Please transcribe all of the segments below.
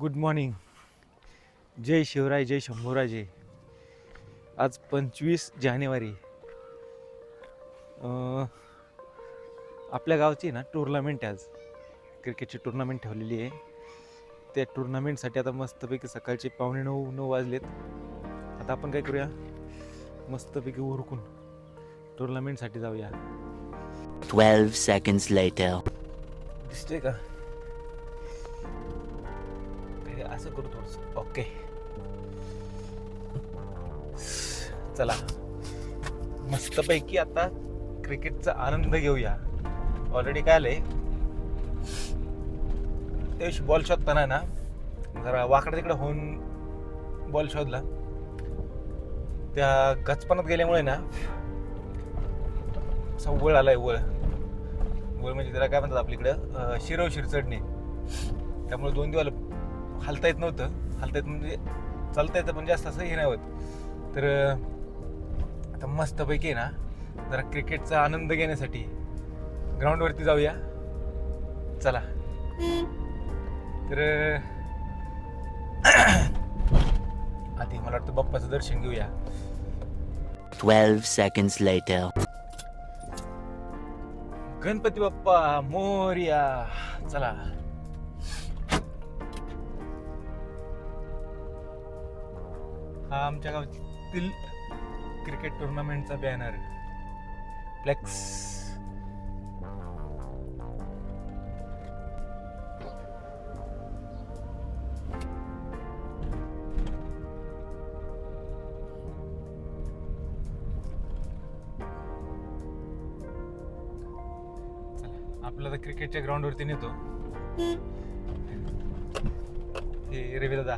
Good morning जय शिवराय जय शंभूराजे. आज पंचवीस जानेवारी. आपल्या गावची ना टुर्नामेंट आज. क्रिकेटची टुर्नामेंट ठेवलेली आहे. त्या टुर्नामेंटसाठी आता मस्तपैकी सकाळचे पावणे नऊ नऊ वाजलेत. आता आपण काय करूया? मस्तपैकी उरकून टुर्नामेंटसाठी जाऊया. 12 seconds later. दिसतोय का? असं करू थोडस. ओके. चला. मस्तपैकी आता क्रिकेटचा आनंद घेऊया. ऑलरेडी काय आलंय? त्यावेळी बॉल शोधताना ना जरा वाकडा तिकडे होऊन बॉल शोधला. त्या गचपणात गेल्यामुळे ना असा वळ आलाय वळ. वळ म्हणजे त्याला काय म्हणतात आपल्याकडं शिरव शिरचडणे त्यामुळे दोन दिवस हालता येत नव्हतं. हालता येत म्हणजे चालता येतं पण जास्त असं हे नाही होत. तर आता मस्तपैकी आहे ना जरा क्रिकेटचा आनंद घेण्यासाठी ग्राउंडवरती जाऊया. चला. तर आधी मला वाटतं बाप्पाचं दर्शन घेऊया. 12 seconds later. गणपती बाप्पा मोर्या. चला. हा आमच्या गावातील क्रिकेट टुर्नामेंटचा बॅनर फ्लेक्स आपला तर क्रिकेटच्या ग्राउंडवरती नेतो. हे रवी दादा.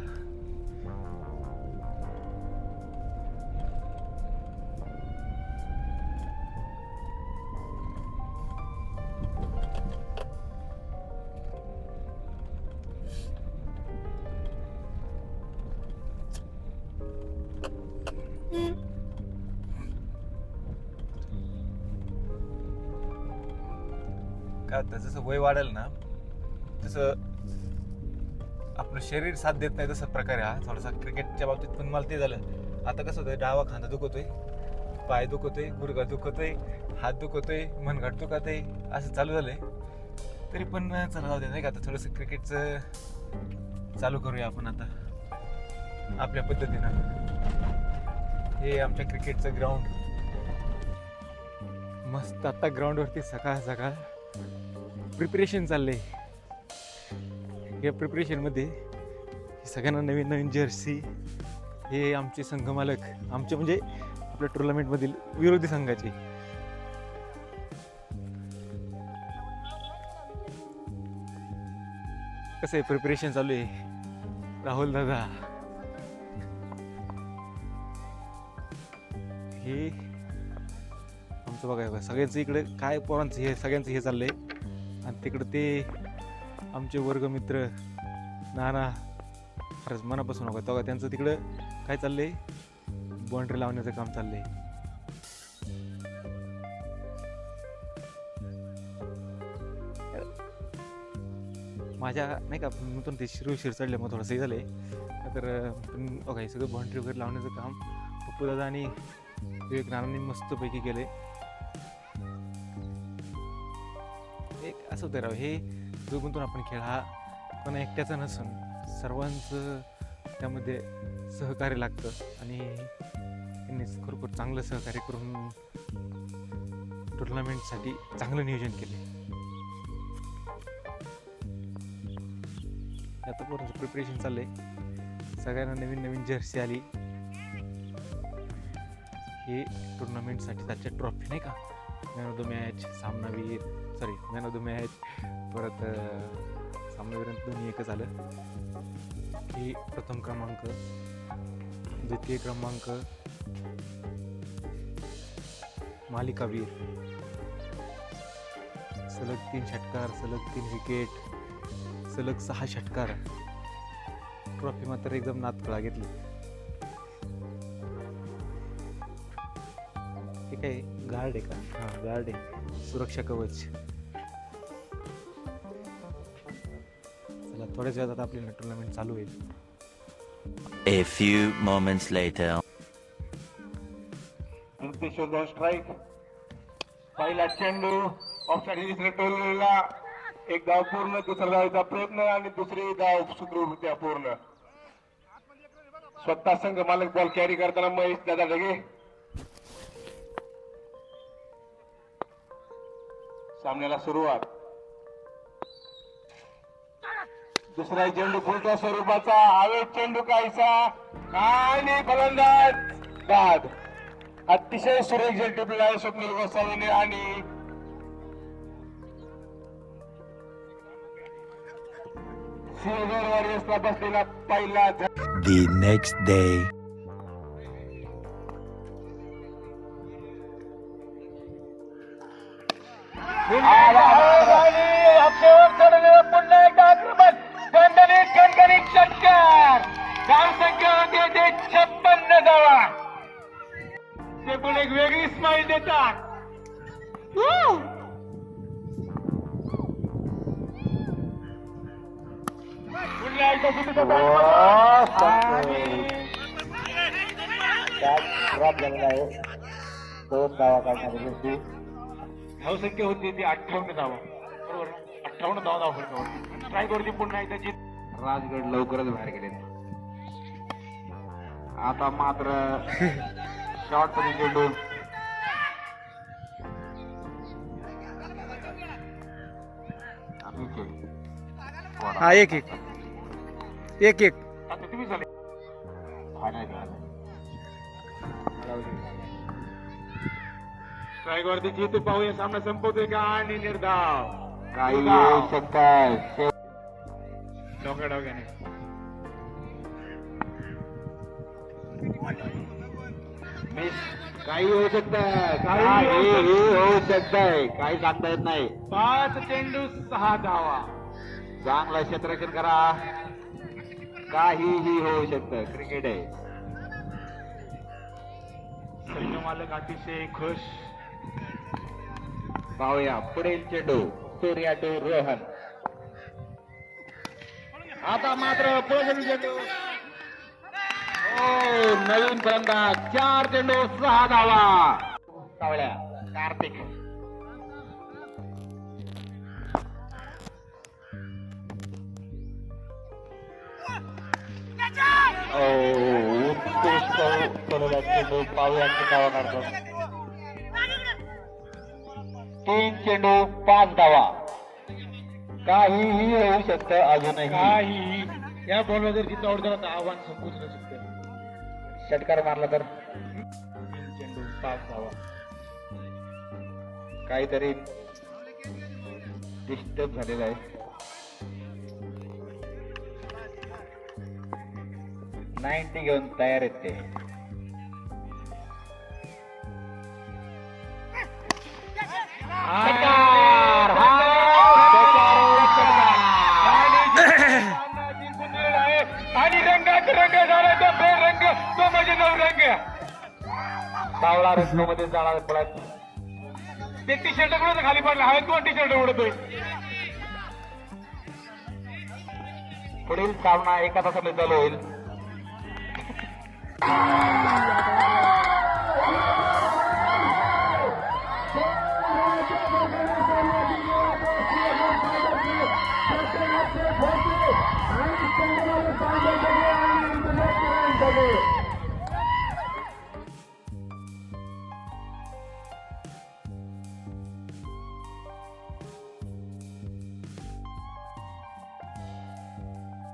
काय आता जसं वय वाढेल ना तसं आपलं शरीर साथ देत नाही तसं प्रकारे हा. थोडासा क्रिकेटच्या बाबतीत पण मला ते झालं. आता कसं होतं डावा खांदा दुखतोय पाय दुखतोय गुडघा दुखतोय हात दुखतोय मनगट आहे असं चालू झालंय. तरी पण चला जाऊ दे नाही का आता थोडंसं क्रिकेटचं चालू करूया आपण आता आपल्या पद्धतीनं. हे आमच्या क्रिकेटचं ग्राउंड मस्त आता ग्राउंडवरती सकाळ सकाळ प्रिपरेशन चाललंय. या प्रिपरेशनमध्ये सगळ्यांना नवीन नवीन जर्सी हे आमचे संघमालक आमचे म्हणजे आपल्या टुर्नामेंटमधील विरोधी संघाचे. कसं आहे प्रिपरेशन चालू आहे? राहुल दादा. आमचं बघा बघा सगळ्यांचं इकडे काय पोरांचं हे सगळ्यांचं हे चाललंय. आणि तिकडं ते आमचे वर्गमित्र नाना खरंच मनापासून बघा तेव्हा त्यांचं तिकडं काय चाललंय? बाउंड्री लावण्याचं काम चाललंय. माझ्या नाही का मी पण ते शिरू शिर चढले मग थोडंसं हे झालंय. तर पण बघा हे सगळं बाउंड्री वगैरे लावण्याचं काम पप्पू दादा आणि विवेक नानांनी मस्तपैकी केले आहे असं होतं राव हे जो गुंतून आपण खेळ हा पण एकट्याचा नसून सर्वांचं त्यामध्ये सहकार्य लागतं आणि त्यांनी खरोखर चांगलं सहकार्य करून टुर्नामेंटसाठी चांगलं नियोजन केले. आता पर्यंत प्रिपरेशन चाललंय. सगळ्यांना नवीन नवीन जर्सी आली. हे टुर्नामेंटसाठी त्याच्या ट्रॉफी नाही का? मॅन ऑफ द मॅच सामनावीर sorry man of the match परत अं, सामनावीर दोन्ही एकच आलं ही प्रथम क्रमांक द्वितीय क्रमांक मालिकावीर. सलग तीन षटकार सलग तीन विकेट सलग सहा षटकार. ट्रॉफी मात्र एकदम नातकळा घेतली. काय? गार्ड आहे का? हां गार्ड आहे. सुरक्षा कवच. चला थोड्याच वेळात आता आपली टुर्नामेंट चालू होईल. A few moments later. अंकुश दोन स्ट्राईक पहिला चेंडू ऑफसाईड दुसऱ्या टोलला एक धाव पूर्ण दुसरा धावायचा प्रयत्न आणि दुसरी धाव सुखरूपरित्या पूर्ण. स्वतः संघ मालक बॉल कॅरी करताना महेश दादा ढगे. सामन्याला सुरुवात. दुसरा चेंडू खुलत्या स्वरूपाचा. हवेत चेंडू कायचा आणि फलंदाज. बाद. अतिशय सुरेख झेल टिपलेला स्वप्नील गोसावीने आणि सिंहगड वॉरियर्सला बसलेला पहिला झ- The next day. अक्षर चढलेलं पुन्हा एकदा आक्रमण दणदणीत कणकणीत षटकार धाव होती ते छप्पन्न धावा ते पण एक वेगळी स्माईल देतात पुन्हा एकदा सुट्टीचा धावा. आणि धावसंख्या होती ती अठ्ठावन्न धावा. बरोबर? अठ्ठावन्न धावा धाव फरक होती. स्ट्राईक वरती पुन्हा एकदा जीत. राजगड लवकरच बाहेर गेले. आता मात्र शॉर्टमध्ये चेंडू हा एक एक. एक एक. आता तुम्ही झाले. स्ट्राईक वरती जीतू पाहूया. सामना संपवतोय का? आणि निर्धाव. काही येऊ शकतात. डोक्या डोक्याने काही होऊ शकतं काही काही होऊ शकतंय. काही सांगता येत नाही. पाच चेंडू सहा धावा. चांगलं क्षेत्ररक्षण करा. काहीही होऊ शकतं. क्रिकेट आहे. मालक अतिशय खुश. पाहूया पुढील चेंडू सूर्या टू रोहन आता मात्र पुढील चेंडू ओ नवीन फलंदाज चार चेंडू सहा धावा कावळ्या कार्तिक ओ उत्कृष्ट फलंदाज चेंडू पाहूया किती धावा काढतो तीन चेंडू पाच धावा काहीही होऊ शकतं अजूनही. काही या बॉलवर जर जिथं आउट झाला तर आव्हान संपूच न शकते. षटकार मारला तर? तीन चेंडू पाच धावा काहीतरी डिस्टर्ब झालेलं आहे. नाईन्टी घेऊन तयार आहेत ते. सावळा जाणार पडायचं ते टी शर्ट कुठं खाली पडला. हवेत कोण टी शर्ट उडतोय. पुढील सामना एका तासामध्ये चालू होईल.